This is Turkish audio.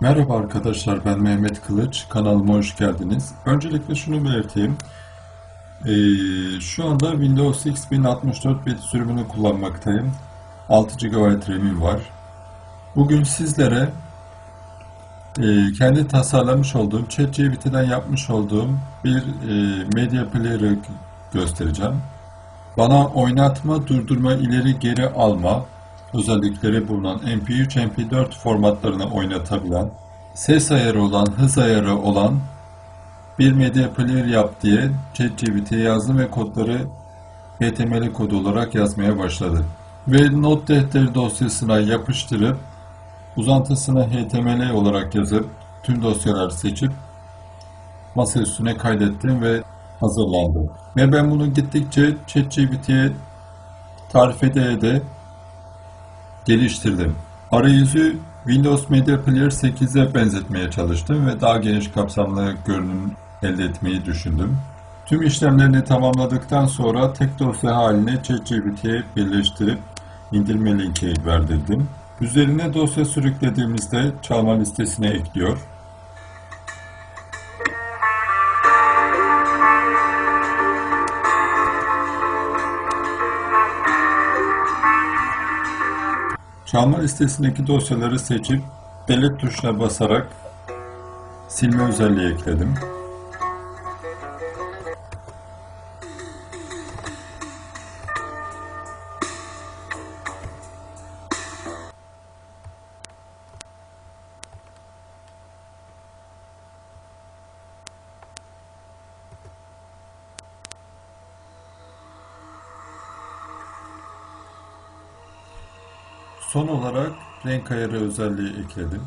Merhaba arkadaşlar, ben Mehmet Kılıç. Kanalıma hoş geldiniz. Öncelikle şunu belirteyim. Ee, şu anda Windows X 1064 bit sürümünü kullanmaktayım. 6 GB RAM'im var. Bugün sizlere e, kendi tasarlamış olduğum, ChatGPT'den yapmış olduğum bir e, medya player'ı göstereceğim. Bana oynatma, durdurma, ileri geri alma özellikleri bulunan MP3, MP4 formatlarını oynatabilen, ses ayarı olan, hız ayarı olan bir medya player yap diye ChatGPT'ye yazdım ve kodları HTML kodu olarak yazmaya başladı. Ve not defteri dosyasına yapıştırıp uzantısını HTML olarak yazıp tüm dosyaları seçip masa üstüne kaydettim ve hazırlandı. Ve ben bunu gittikçe ChatGPT'ye tarif ede ede geliştirdim. Arayüzü Windows Media Player 8'e benzetmeye çalıştım ve daha geniş kapsamlı görünüm elde etmeyi düşündüm. Tüm işlemlerini tamamladıktan sonra tek dosya haline ChatGPT'ye birleştirip indirme linki verdirdim. Üzerine dosya sürüklediğimizde çalma listesine ekliyor. Çalma listesindeki dosyaları seçip delete tuşuna basarak silme özelliği ekledim. Son olarak renk ayarı özelliği ekledim.